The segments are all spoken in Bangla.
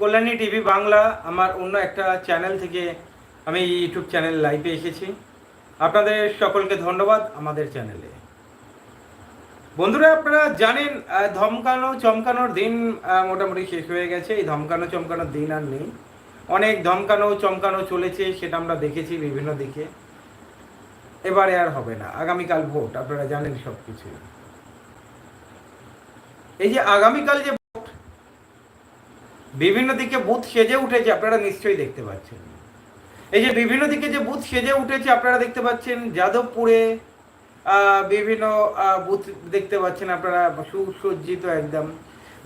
কল্যাণী টিভি বাংলা আমার অন্য একটা চ্যানেল থেকে আমি ইউটিউব চ্যানেল লাইভে এসেছি। আপনাদের সকলকে ধন্যবাদ আমাদের চ্যানেলে। বন্ধুরা, আপনারা জানেন ধমকানো চমকানোর দিন মোটামুটি শেষ হয়ে গেছে। এই ধমকানো চমকানোর দিন আর নেই। অনেক ধমকানো চমকানো চলেছে, সেটা আমরা দেখেছি বিভিন্ন দিকে। এবারে আর হবে না। আগামীকাল ভোট, আপনারা জানেন সব কিছু এই যে আগামীকাল যে বিভিন্ন দিকে বুথ সেজে উঠেছে, আপনারা নিশ্চয়ই দেখতে পাচ্ছেন। এই যে বিভিন্ন দিকে যে বুথ সেজে উঠেছে, আপনারা দেখতে পাচ্ছেন যাদবপুরে বিভিন্ন বুথ দেখতে পাচ্ছেন আপনারা, সুসজ্জিত একদম।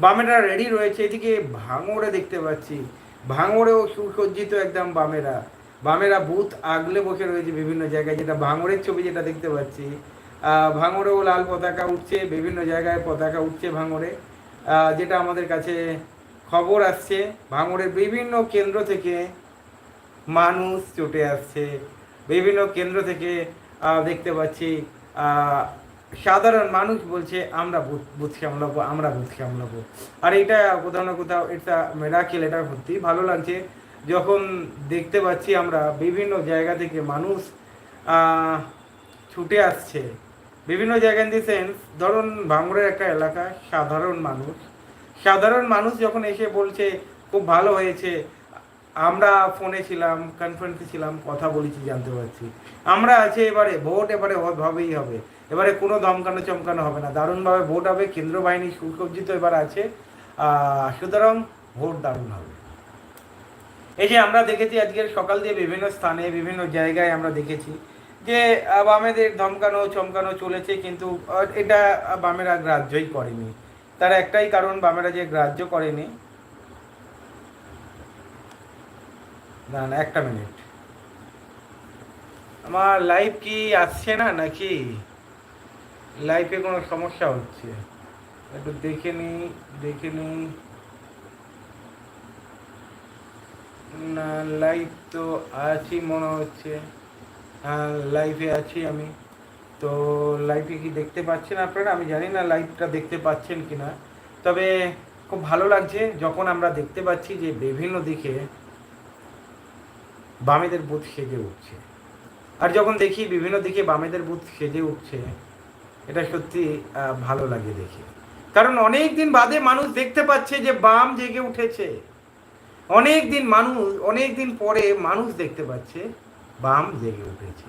বামেরা রেডি রয়েছে, এদিকে ভাঙড়ে দেখতে পাচ্ছি। ভাঙড়েও সুসজ্জিত একদম বামেরা। বামেরা বুথ আগলে বসে রয়েছে বিভিন্ন জায়গায়, যেটা ভাঙড়ের ছবি যেটা দেখতে পাচ্ছি। ভাঙড়েও লাল পতাকা উঠছে, বিভিন্ন জায়গায় পতাকা উঠছে ভাঙড়ে। যেটা আমাদের কাছে খবর আসছে, ভাঙড়ের বিভিন্ন কেন্দ্র থেকে মানুষ ছুটে আসছে। বিভিন্ন কেন্দ্র থেকে দেখতে পাচ্ছি সাধারণ মানুষ বলছে, আমরা বুথ সামলাবো, আমরা বুথ সামলাবো। আর এটা কোথাও না কোথাও এটা মেরাকেল এটা সত্যি ভালো লাগছে। যখন দেখতে পাচ্ছি আমরা বিভিন্ন জায়গা থেকে মানুষ ছুটে আসছে। বিভিন্ন জায়গা ইন দি সেন্স ধরুন ভাঙড়ের একটা এলাকা, সাধারণ মানুষ সাধারণ মানুষ যখন এসে বলছে, খুব ভালো হয়েছে। আমরা ফোনে ছিলাম কনফারেন্সে ছিলাম, কথা বলেছি, জানতে পারছি। আমরা আছে এবারে, ভোট এবারে হবেই হবে। এবারে কোনো দমকানো চমকানো হবে না। দারুণভাবে ভোট হবে, কেন্দ্র বাহিনী সুসজ্জিত এবার আছে। সুতরাং ভোট দারুণ হবে। এই যে আমরা দেখেছি আজকের সকাল দিয়ে বিভিন্ন স্থানে, বিভিন্ন জায়গায় আমরা দেখেছি যে বামেদের ধমকানো চমকানো চলেছে, কিন্তু এটা বামেরা গ্রাহ্যই করেনি। তার একটাই কারণ বামেরা যে গ্রাহ্য করেনি। না না একটা মিনিট। আমার লাইভ কি আসছে না নাকি? লাইফে কোনো সমস্যা হচ্ছে। একটু দেখে নি দেখে নি না লাইভ তো আছি, মনে হচ্ছে। হ্যাঁ লাইভে আছি আমি। তো লাইভে কি দেখতে পাচ্ছেন আপনারা? আমি জানি না লাইভটা দেখতে পাচ্ছেন কি না তবে খুব ভালো লাগছে যখন আমরা দেখতে পাচ্ছি যে বিভিন্ন দিকে বামেদের বুথ সেজে উঠছে। আর যখন দেখি বিভিন্ন দিকে বামেদের বুথ সেজে উঠছে, এটা সত্যি ভালো লাগে দেখে। কারণ অনেক দিন বাদে মানুষ দেখতে পাচ্ছে যে বাম জেগে উঠেছে। অনেক দিন মানুষ অনেক দিন পরে মানুষ দেখতে পাচ্ছে বাম জেগে উঠেছে।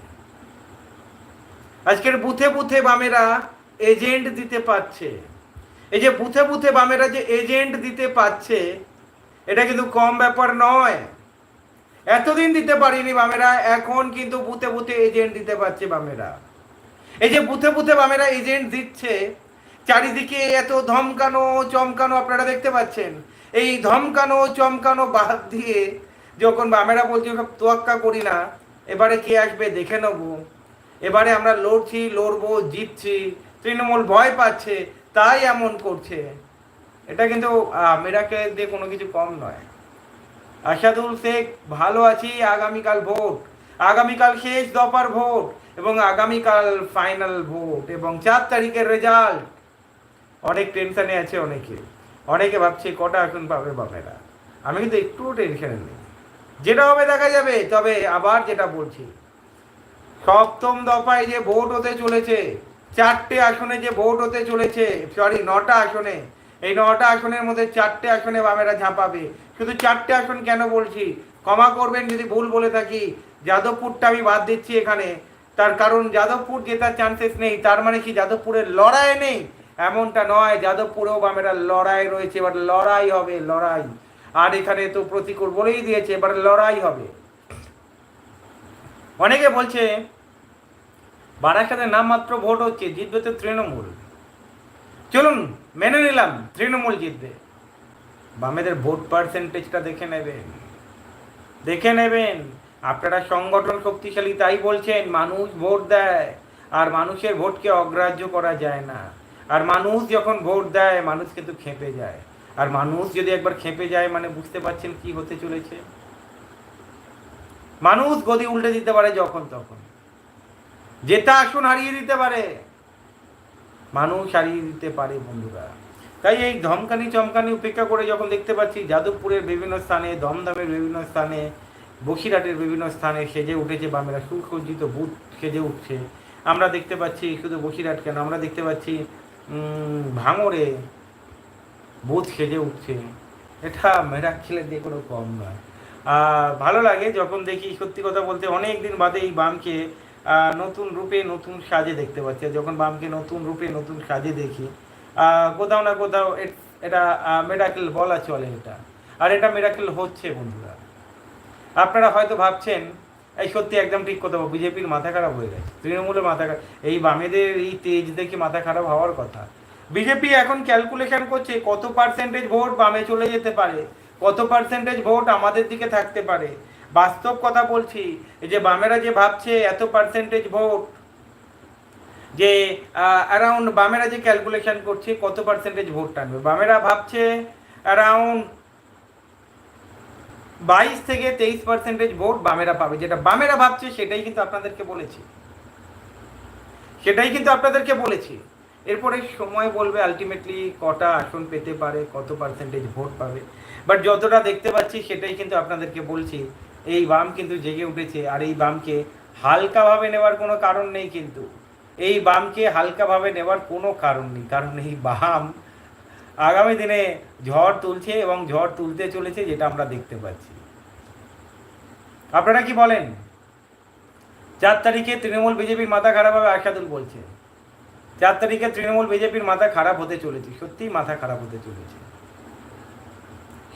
আজকের বুথে বুথে বামেরা এজেন্ট দিতে পারছে। এই যে বুথে বুথে বামেরা যে এজেন্ট দিতে পারছে, এটা কিন্তু কম ব্যাপার নয়। এতদিন দিতে পারিনি বামেরা, এখন কিন্তু বুথে বুথে এজেন্ট দিতে পারছে বামেরা। এই যে বুথে বুথে বামেরা এজেন্ট দিচ্ছে, চারিদিকে এত ধমকানো, চমকানো আপনারা দেখতে পাচ্ছেন। এই ধমকানো, চমকানো বাদ দিয়ে যখন বামেরা বলছে, তোয়াক্কা করি না, এবারে কে আসবে দেখে নেব। এবারে আমরা লড়ছি, লড়বো, জিতছি, তৃণমূল ভয় পাচ্ছে, তাই এমন করছে। এটা কিন্তু মেরাকে দিয়ে কোনো কিছু কম নয়। আশাদুল শেখ, ভালো আছি, আগামীকাল ভোট। আগামীকাল শেষ দফার ভোট এবং আগামীকাল ফাইনাল ভোট এবং চার তারিখের রেজাল্ট অনেক টেনশনে আছে অনেকে। অনেকে ভাবছে, কটা এখন পাবে বামেরা আমি কিন্তু একটুও টেনশনে নেই। যেটা হবে দেখা যাবে, তবে আবার যেটা বলছি সপ্তম দফায় যে ভোট হতে চলেছে, চারটে আসনে যে ভোট হতে চলেছে সরি নটা আসনে, এই নটা আসনের মধ্যে চারটে আসনে বামেরা ঝাঁপাবে। শুধু চারটে আসন কেন বলছি? ক্ষমা করবেন যদি ভুল বলে থাকি, যাদবপুরটা আমি বাদ দিচ্ছি এখানে। তার কারণ যাদবপুর জেতার চান্সেস নেই, তার মানে কি যাদবপুরের লড়াই নেই? এমনটা নয়, যাদবপুরেও বামেরা লড়াই রয়েছে, এবার লড়াই হবে, লড়াই। আর এখানে তো প্রতিকূল বলেই দিয়েছে, এবার লড়াই হবে। অনেকে বলছে বারাসাতে নামমাত্র ভোট হচ্ছে জিতবে তো তৃণমূল। চলুন, মেনে নিলাম, তৃণমূল জিতবে। বামেদের ভোট পার্সেন্টেজটা দেখে নেবেন। দেখে নেবেন, আপনারা সংগঠন শক্তিশালী তাই বলছেন, মানুষ ভোট দেয়, আর মানুষের ভোটকে অগ্রাহ্য করা যায় না। আর মানুষ যখন ভোট দেয়, মানুষ কিন্তু খেপে যায়। আর মানুষ যদি একবার খেপে যায় মানে বুঝতে পারছেন কি হতে চলেছে? মানুষ গদি উল্টে দিতে পারে যখন তখন। জেতা আসন হারিয়ে দিতে পারে। মানুষ হারিয়ে দিতে পারে বন্ধুরা। তাই এই ধমকানি চমকানি উপেক্ষা করে যখন দেখতে পাচ্ছি যাদবপুরের বিভিন্ন স্থানে, দমদমের বিভিন্ন স্থানে, বসিরহাটের বিভিন্ন স্থানে সেজে উঠেছে বামেরা। সুসজ্জিত বুথ সেজে উঠছে। আমরা দেখতে পাচ্ছি শুধু বসিরহাট কেন, আমরা দেখতে পাচ্ছি ভাঙরে বুথ সেজে উঠছে। এটা মেরা খেলে দিয়ে কোনো কম নয়। ভালো লাগে যখন দেখি সত্যি কথা বলতে অনেক দিন বাদে এই বামকে নতুন রূপে নতুন সাজে দেখতে পাচ্ছি। যখন বামকে নতুন রূপে নতুন সাজে দেখি কোথাও না কোথাও এটা মেরাকেল বলা চলে এটা। আর এটা মেডাকেল হচ্ছে, বন্ধুরা। আপনারা হয়তো ভাবছেন, এই সত্যি একদম ঠিক কথা, বিজেপির মাথা খারাপ হয়ে গেছে, তৃণমূলের মাথা খারাপ। এই বামেদের এই তেজ দেখে মাথা খারাপ হওয়ার কথা। বিজেপি এখন ক্যালকুলেশন করছে, কত পার্সেন্টেজ ভোট বামে চলে যেতে পারে, কত পার্সেন্টেজ ভোট আমাদের দিকে থাকতে পারে। বাস্তব কথা বলছি যে বামেরা যে ভাবছে এত পার্সেন্টেজ ভোট যে অ্যারাউন্ড বামেরা যে ক্যালকুলেশন করছে কত পার্সেন্টেজ ভোট টানবে বামেরা ভাবছে অ্যারাউন্ড বাইশ থেকে তেইশ পার্সেন্টেজ ভোট বামেরা পাবে। যেটা বামেরা ভাবছে সেটাই কিন্তু আপনাদেরকে বলেছি। সেটাই কিন্তু আপনাদেরকে বলেছি। এরপরে সময় বলবে আলটিমেটলি কটা আসন পেতে পারে, কত পার্সেন্টেজ ভোট পাবে। বাট যতটা দেখতে পাচ্ছি সেটাই কিন্তু আপনাদেরকে বলছি। এই বাম কিন্তু জেগে উঠেছে আর এই বামকে হালকাভাবে নেওয়ার কোনো কারণ নেই কিন্তু। এই বামকে হালকাভাবে নেওয়ার কোনো কারণ নেই, কারণ এই বাম আগামী দিনে ঝড় তুলছে এবং ঝড় তুলতে চলেছে যেটা আমরা দেখতে পাচ্ছি। আপনারা কি বলেন? চার তারিখে তৃণমূল বিজেপির মাথা খারাপ হবে আশাদুল বলছে। চার তারিখে তৃণমূল বিজেপির মাথা খারাপ হতে চলেছে, সত্যিই মাথা খারাপ হতে চলেছে।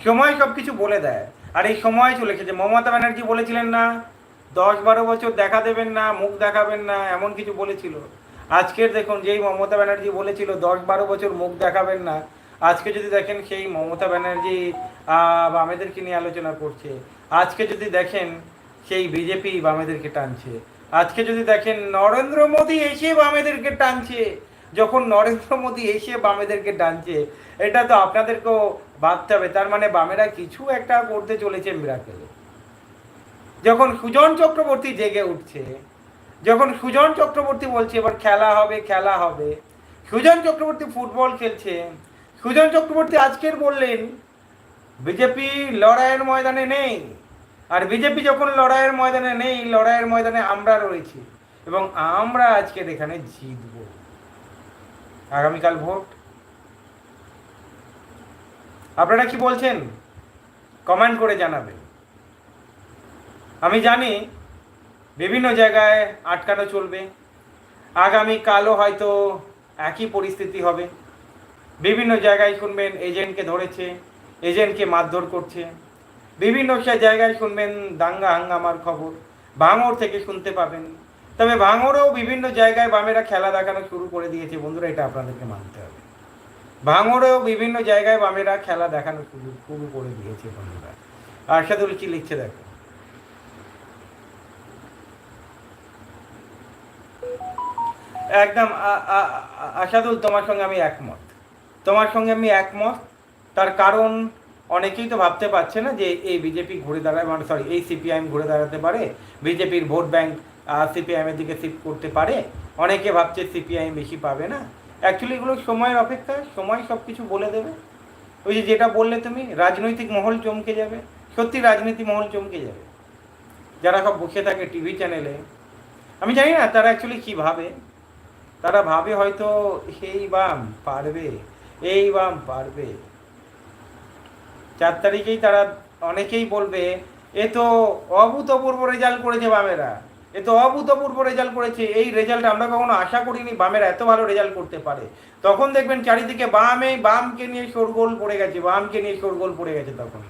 সময় সব কিছু বলে দেয়। আর এই সময় চলে এসেছে। মমতা ব্যানার্জি বলেছিলেন না, দশ বারো বছর দেখা দেবেন না, মুখ দেখাবেন না, এমন কিছু বলেছিল। আজকের দেখুন, যেই মমতা ব্যানার্জি বলেছিল, দশ বারো বছর মুখ দেখাবেন না, আজকে যদি দেখেন সেই মমতা ব্যানার্জি বামেদেরকে নিয়ে আলোচনা করছে। আজকে যদি দেখেন সেই বিজেপি বামেদেরকে টানছে। আজকে যদি দেখেন নরেন্দ্র মোদী এসে বামেদেরকে টানছে, যখন নরেন্দ্র মোদী এসে বামেদেরকে টানছে, এটা তো আপনাদেরকেও ভাবতে হবে, তার মানে বামেরা কিছু একটা করতে চলেছে মিরাকেলে। যখন সুজন চক্রবর্তী জেগে উঠছে, যখন সুজন চক্রবর্তী বলছে, এবার খেলা হবে খেলা হবে। সুজন চক্রবর্তী ফুটবল খেলছে। সুজন চক্রবর্তী আজকের বললেন, বিজেপি লড়াইয়ের ময়দানে নেই। আর বিজেপি যখন লড়াইয়ের ময়দানে নেই, লড়াইয়ের ময়দানে আমরা রয়েছি এবং আমরা আজকের এখানে জিতব। আগামীকাল ভোট। আপনারা কি বলছেন? কমেন্ট করে জানাবেন আমি জানি বিভিন্ন জায়গায় আটকানো চলবে। আগামী কালও হয়তো একই পরিস্থিতি হবে। বিভিন্ন জায়গায় শুনবেন এজেন্টকে ধরেছে, এজেন্টকে মারধর করছে। বিভিন্ন জায়গায় শুনবেন দাঙ্গা হাঙ্গামার খবর। ভাঙর থেকে শুনতে পাবেন। তবে ভাঙড়েও বিভিন্ন জায়গায় বামেরা খেলা দেখানো শুরু করে দিয়েছে। বন্ধুরা, এটা আপনাদেরকে মানতে ভাঙড়েও বিভিন্ন জায়গায় বামেরা খেলা দেখানো শুরু শুরু করে দিয়েছে বন্ধুরা আরশাদুল কি লিখছে দেখো। একদম আশাদুল, তোমার সঙ্গে আমি একমত। তোমার সঙ্গে আমি একমত, তার কারণ অনেকেই তো ভাবতে পারছে না যে এই বিজেপি ঘুরে দাঁড়ায় মানে সরি এই সিপিআইএম ঘুরে দাঁড়াতে পারে, বিজেপির ভোট ব্যাংক সিপিআইএমের দিকে শিফট করতে পারে। অনেকে ভাবছে সিপিআইএম বেশি পাবে না। অ্যাকচুয়ালি এগুলো সময়ের অপেক্ষা, সময় সব কিছু বলে দেবে। ওই যে যেটা বললে তুমি, রাজনৈতিক মহল চমকে যাবে। সত্যি রাজনীতি মহল চমকে যাবে। যারা সব বসে থাকে টিভি চ্যানেলে আমি জানি না তারা অ্যাকচুয়ালি কী ভাবে। তারা ভাবে হয়তো, এই বাম পারবে, এই বাম পারবে। চার তারিখেই তারা অনেকেই বলবে, এ তো অভূতপূর্ব রেজাল্ট করেছে বামেরা। এ তো অভূতপূর্ব রেজাল্ট করেছে। এই রেজাল্ট আমরা কখনো আশা করিনি, বামের এত ভালো রেজাল্ট করতে পারে। তখন দেখবেন চারিদিকে বামে, বামকে নিয়ে শোরগোল পড়ে গেছে, বামকে নিয়ে শোরগোল পড়ে গেছে তখন।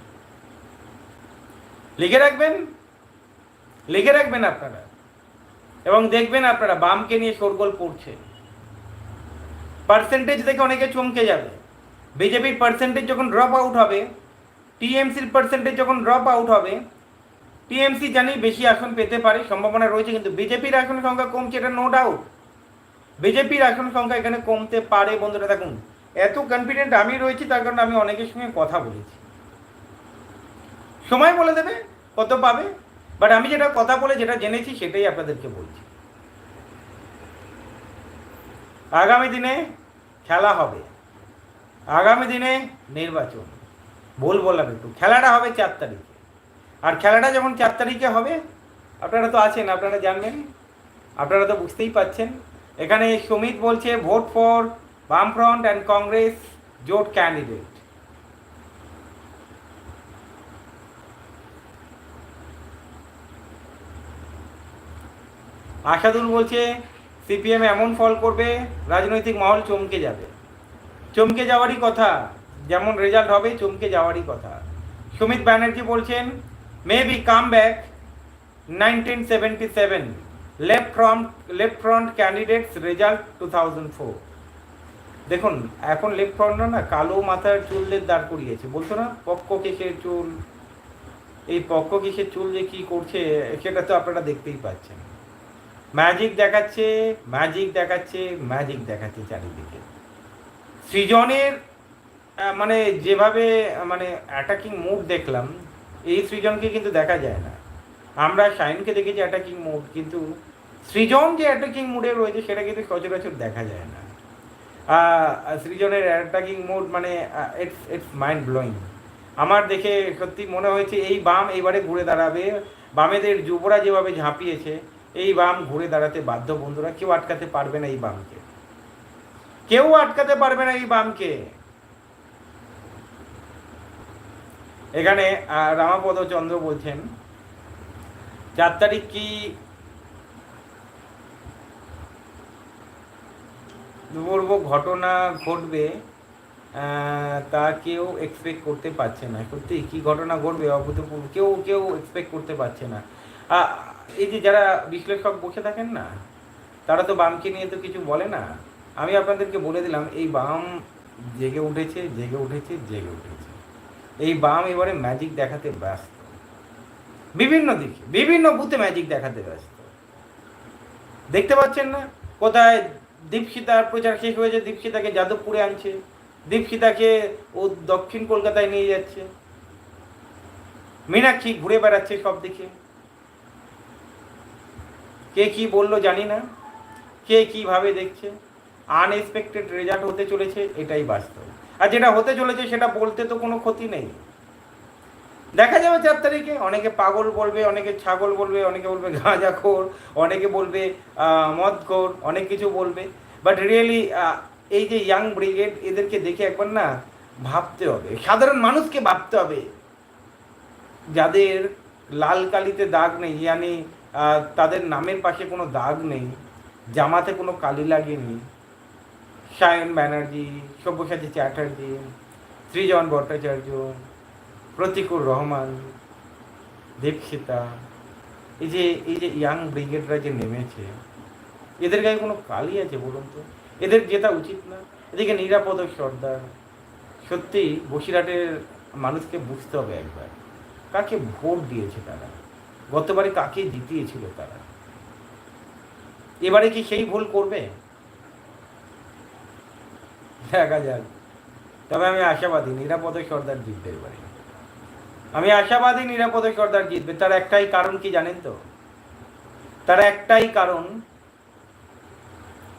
লিখে রাখবেন? লিখে রাখবেন আপনারা। এবং দেখবেন আপনারা, বামকে নিয়ে শোরগোল পড়ছে। পার্সেন্টেজ দেখে অনেকে চমকে যাবে। বিজেপির পার্সেন্টেজ যখন ড্রপ আউট হবে টিএমসির পার্সেন্টেজ যখন ড্রপ আউট হবে টিএমসি জানি বেশি আসন পেতে পারে, সম্ভাবনা রয়েছে, কিন্তু বিজেপির আসন সংখ্যা কমছে, এটা নো ডাউট বিজেপির আসন সংখ্যা এখানে কমতে পারে, বন্ধুরা দেখুন, এত কনফিডেন্ট আমি রয়েছি, তার কারণে আমি অনেকের সঙ্গে কথা বলেছি। সময় বলে দেবে, কত পাবে বাট আমি যেটা কথা বলে যেটা জেনেছি, সেটাই আপনাদেরকে বলছি। আগামী দিনে খেলা হবে, আগামী দিনে নির্বাচন বল বললাম একটু, খেলাটা হবে চার তারিখে। আর খেলাটা যখন চার তারিখে হবে, আপনারা তো আছেন, আপনারা জানবেন। আপনারা তো বুঝতেই পাচ্ছেন। এখানে সুমিত বলছে ভোট ফর বামফ্রন্ট অ্যান্ড কংগ্রেস জোট ক্যান্ডিডেট আশাদুল বলছে, সিপিএম এমন ফল করবে, রাজনৈতিক মহল চমকে যাবে। চমকে যাওয়ারই কথা, যেমন রেজাল্ট হবে, চমকে যাওয়ারই কথা। সুমিত ব্যানার্জি বলছেন seventy seven left front left front candidates result two thousand four দেখুন, এখন লেফট ফ্রন্ট না, কালো মাথার চুলদের দাঁড় করিয়েছে। বলতো না পক্ষ কেসের চুল? এই পক্ষ কেসের চুল যে কী করছে, সেটা তো আপনারা দেখতেই পাচ্ছেন। ম্যাজিক দেখাচ্ছে ম্যাজিক দেখাচ্ছে ম্যাজিক দেখাচ্ছে চারিদিকে। সৃজনের মানে যেভাবে মানে অ্যাটাকিং মুড দেখলাম এই সৃজনকে কিন্তু দেখা যায় না। আমরা শাইনকে দেখেছি অ্যাটাকিং মুড কিন্তু সৃজন যে অ্যাটাকিং মুডে রয়েছে, সেটা কিন্তু সচরাচর দেখা যায় না। সৃজনের অ্যাটাকিং মুড মানে ইটস ইটস মাইন্ড ব্লোয়িং আমার দেখে সত্যি মনে হয়েছে, এই বাম এবারে ঘুরে দাঁড়াবে। বামেদের যুবরা যেভাবে ঝাঁপিয়েছে, এই বাম ঘুরে দাঁড়াতে বাধ্য বন্ধুরা। কেউ আটকাতে পারবে না এই বামকে। কেউ আটকাতে পারবে না এই বামকে। এখানে রামাপদ চন্দ্র বলছেন, চার তারিখ কি বলব ঘটনা ঘটবে তা কেউ এক্সপেক্ট করতে পারছে না। সত্যি কি ঘটনা ঘটবে অভূতপূর্ব, কেউ কেউ এক্সপেক্ট করতে পারছে না। এই যে যারা বিশ্লেষক বসে থাকেন না, তারা তো বামকে নিয়ে তো কিছু বলে না। আমি আপনাদেরকে বলে দিলাম, এই বাম জেগে উঠেছে জেগে উঠেছে জেগে উঠেছে। এই বাম এবারে ম্যাজিক দেখাতে ব্যস্ত। বিভিন্ন দিকে, বিভিন্ন বুথে ম্যাজিক দেখাতে ব্যস্ত। দেখতে পাচ্ছেন না? কোথায় দীপশিতার প্রচার শেষ হয়েছে, দীপশিতাকে যাদবপুরে আনছে। দীপশিতাকে ও দক্ষিণ কলকাতায় নিয়ে যাচ্ছে। মীনাক্ষী ঘুরে বেড়াচ্ছে সব দিকে কে কি বলল জানি না। কে কীভাবে দেখছে। আনএক্সপেক্টেড রেজাল্ট হতে চলেছে, এটাই বাস্তব। আর যেটা হতে চলেছে সেটা বলতে তো কোনো ক্ষতি নেই। দেখা যাবে চার তারিখে, অনেকে পাগল বলবে, অনেকে ছাগল বলবে, অনেকে বলবে গাঁজাখোর অনেকে বলবে মদখোর অনেক কিছু বলবে। বাট রিয়েলি এই যে ইয়াং ব্রিগেড এদেরকে দেখে একবার না ভাবতে হবে। সাধারণ মানুষকে ভাবতে হবে। যাদের লাল কালিতে দাগ নেই, ইয়ানি তাদের নামের পাশে কোনো দাগ নেই, জামাতে কোনো কালি লাগেনি সায়ন ব্যানার্জি সব্যসাচী চ্যাটার্জি সৃজন ভট্টাচার্য প্রতিকুর রহমান দীপশিতা এই যে এই যে ইয়াং ব্রিগেডরা যে নেমেছে, এদের গায়ে কোনো কালি আছে বলুন তো? এদের জেতা উচিত না? এদিকে নিরাপদ সর্দার, সত্যি বসিরহাটের মানুষকে বুঝতে হবে একবার। কাকে ভোট দিয়েছে তারা? গতবারে কাকে জিতিয়েছিল তারা? এবারে কি সেই ভুল করবে? দেখা যাক তবে আমি আশাবাদী নিরাপদ সর্দার জিতবে এবারে আমি আশাবাদী নিরাপদ সর্দার জিতবে। তার একটাই কারণ কি জানেন তো? তার একটাই কারণ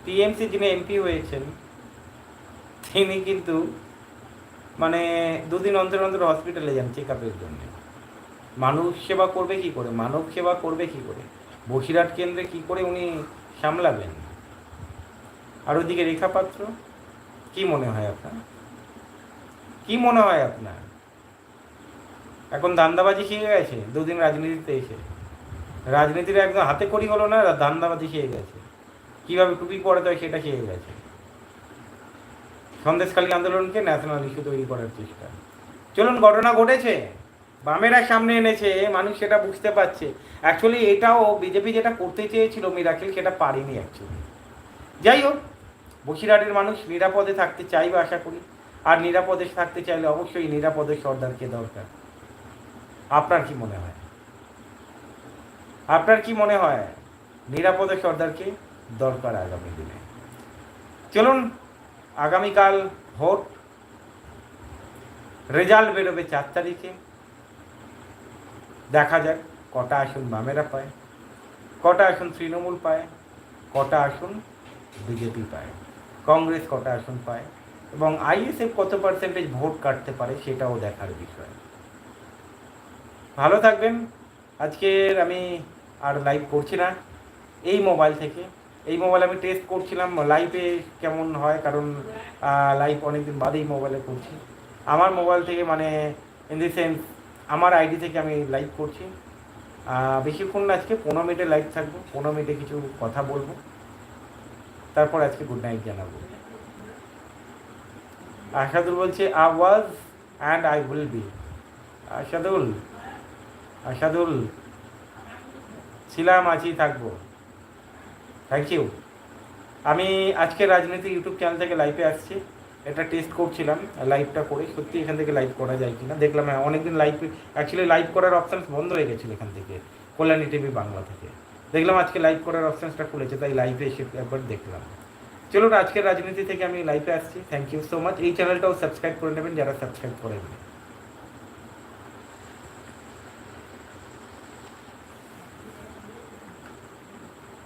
টিএমসি যিনি এমপি হয়েছেন, তিনি কিন্তু মানে দুদিন অন্তর অন্তর হসপিটালে যান চেক আপের জন্য। মানুষ সেবা করবে কি করে? মানব সেবা করবে কি করে? বসিরহাট কেন্দ্রে কি করে উনি সামলাবেন? আর ওদিকে রেখা পাত্র? কি মনে হয় আপনার? কি মনে হয় আপনার? এখন দান্দাবাজি খেয়ে গেছে, দুদিন রাজনীতিতে এসে। রাজনীতির একদম হাতে করি হলো না ধান্দাবাজি খেয়ে গেছে। কীভাবে টুপি পরাতে হয় সেটা খেয়ে গেছে। সন্দেশখালী আন্দোলনকে ন্যাশনাল ইস্যু তৈরি করার চেষ্টা। চলুন, ঘটনা ঘটেছে। বামেরা সামনে এনেছে, মানুষ সেটা বুঝতে পারছে। অ্যাকচুয়ালি এটাও বিজেপি যেটা করতে চেয়েছিল, মিরাকেল, সেটা পারেনি অ্যাকচুয়ালি যাই হোক বসিরহাটের মানুষ নিরাপদে থাকতে চাইবে আশা করি। আর নিরাপদে থাকতে চাইলে অবশ্যই নিরাপদে সর্দারকে দরকার। আপনার কি মনে হয়? আপনার কি মনে হয় নিরাপদে সর্দারকে দরকার আগামী দিনে? চলুন, আগামীকাল ভোট। রেজাল্ট বেরোবে চার তারিখে। দেখা যাক, কটা আসন বামেরা পায়, কটা আসন তৃণমূল পায়, কটা আসন বিজেপি পায়। কংগ্রেস কটা আসন পায় এবং আইএসএফ কত পার্সেন্টেজ ভোট কাটতে পারে সেটাও দেখার বিষয়। ভালো থাকবেন। আজকের আমি আর লাইভ করছি না। এই মোবাইল থেকে। এই মোবাইল আমি টেস্ট করছিলাম। লাইভে কেমন হয়? কারণ লাইভ অনেকদিন বাদেই মোবাইলে করছি। আমার মোবাইল থেকে মানে ইন দি সেন্স আমার আইডি থেকে আমি লাইভ করছি। বেশিক্ষণ আজকে। পনেরো মিনিটে লাইভ থাকব। পনেরো মিনিটে কিছু কথা বলব। তারপর আজকে গুড নাইট জানাব। আশাদুল বলছে I was and I will be Asadul Asadul, ছিলাম, আছি, থাকব। থ্যাংক ইউ আমি আজকে রাজনীতি ইউটিউব চ্যানেল থেকে লাইভে আসছি। এটা টেস্ট করছিলাম লাইভটা করে। সত্যি এখান থেকে লাইভ করা যায় কিনা? দেখলাম হ্যাঁ অনেকদিন লাইভ অ্যাকচুয়ালি লাইভ করার অপশান বন্ধ হয়ে গেছিল এখান থেকে। কল্যাণী টিভি বাংলা থেকে। দেখলাম আজকে লাইভ করার অপশানসটা খুলেছে, তাই লাইভে এসে একবার দেখলাম। চলুন, আজকের রাজনীতি থেকে আমি লাইভে আসছি। থ্যাংক ইউ সো মাচ এই চ্যানেলটাও সাবস্ক্রাইব করে নেবেন, যারা সাবস্ক্রাইব করেন